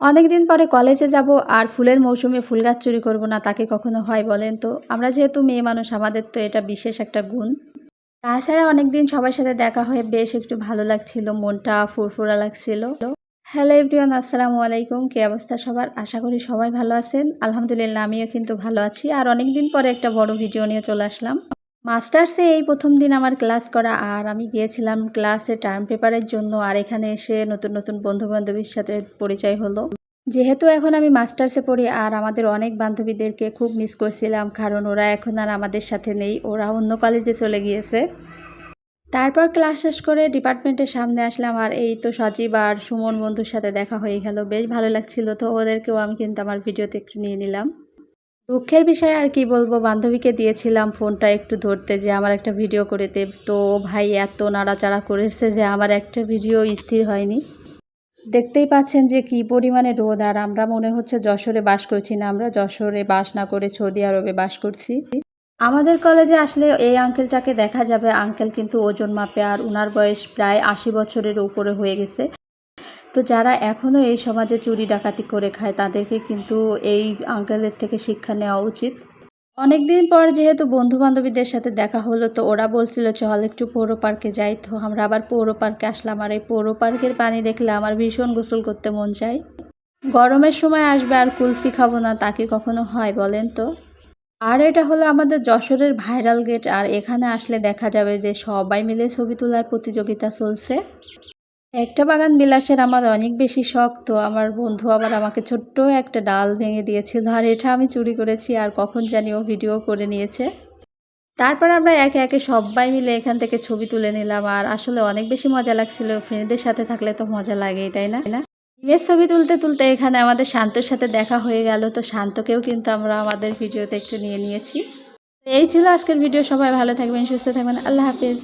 অনেকদিন পরে কলেজে যাব আর ফুলের মৌসুমে ফুল গাছ চুরি করব না, তাকে কখনো হয় বলেন তো? আমরা যেহেতু মেয়ে মানুষ, আমাদের তো এটা বিশেষ একটা গুণ। তাছাড়া অনেকদিন সবার সাথে দেখা হয়ে বেশ একটু ভালো লাগছিল, মনটা ফুরফুরা লাগছিল। হ্যালো এভরিওয়ান আসসালামু আলাইকুম। কী অবস্থা সবার? আশা করি সবাই ভালো আছেন। আলহামদুলিল্লাহ, আমিও কিন্তু ভালো আছি। আর অনেক দিন পরে একটা বড় ভিডিও নিয়ে চলে আসলাম। মাস্টার্সে এই প্রথম দিন আমার ক্লাস করা, আর আমি গিয়েছিলাম ক্লাসে টার্ম পেপারের জন্য, আর এখানে এসে নতুন নতুন বন্ধু বান্ধবীর সাথে পরিচয় হলো। যেহেতু এখন আমি মাস্টার্সে পড়ি, আর আমাদের অনেক বান্ধবীদেরকে খুব মিস করছিলাম, কারণ ওরা এখন আর আমাদের সাথে নেই, ওরা অন্য কলেজে চলে গিয়েছে। তারপর ক্লাস শেষ করে ডিপার্টমেন্টের সামনে আসলাম, আর এই তো সজীব আর সুমন বন্ধুর সাথে দেখা হয়ে গেল। বেশ ভালো লাগছিল তো, ওদেরকেও আমি কিন্তু আমার ভিডিওতে একটু নিয়ে নিলাম। দুঃখের বিষয় আর কি বলব, বান্ধবীকে দিয়েছিলাম ফোনটা একটু ধরতে যে আমার একটা ভিডিও করে দে। তো ভাই এত নাড়াচাড়া করেছে যে আমার একটা ভিডিও স্থির হয়নি। দেখতেই পাচ্ছেন যে কি পরিমাণে রোদ, আর আমরা মনে হচ্ছে যশোরে বাস করছি না। আমরা যশোরে বাস না করে সৌদি আরবে বাস করছি। আমাদের কলেজে আসলে এই আঙ্কেলটাকে দেখা যাবে। আঙ্কেল কিন্তু ওজন মাপে, আর উনার বয়স প্রায় আশি বছরের উপরে হয়ে গেছে। তো যারা এখনও এই সমাজে চুরি ডাকাতি করে খায়, তাদেরকে কিন্তু এই আঙ্কেলের থেকে শিক্ষা নেওয়া উচিত। অনেকদিন পর যেহেতু বন্ধু বান্ধবীদের সাথে দেখা হলো, তো ওরা বলছিল, চল একটু পৌর পার্কে যাই তো, আমরা আবার পৌর পার্কে আসলাম। আর এই পৌর পার্কের পানি দেখলে আমার ভীষণ গোসল করতে মন চায়। গরমের সময় আসবে, আর কুলফি খাব না তাকে কখনো হয় বলেন তো? আর এটা হলো আমাদের যশোরের ভাইরাল গেট, আর এখানে আসলে দেখা যাবে যে সবাই মিলে ছবি তোলার প্রতিযোগিতা চলছে। একটা বাগান বিলাসের আমার অনেক বেশি শখ, তো আমার বন্ধু আবার আমাকে ছোট্ট একটা ডাল ভেঙে দিয়েছিল আর এটা আমি চুরি করেছি আর কখন জানি ও ভিডিও করে নিয়েছে। তারপর আমরা একে একে সবাই মিলে এখান থেকে ছবি তুলে নিলাম আর আসলে অনেক বেশি মজা লাগছিল ফ্রেন্ডদের সাথে থাকলে তো মজা লাগেই, তাই না? না দিনের ছবি তুলতে তুলতে এখানে আমাদের শান্তর সাথে দেখা হয়ে গেল, তো শান্তকেও কিন্তু আমরা আমাদের ভিডিওতে একটু নিয়ে নিয়েছি। এই ছিল আজকের ভিডিও, সবাই ভালো থাকবেন, সুস্থ থাকবেন, আল্লাহ হাফিজ।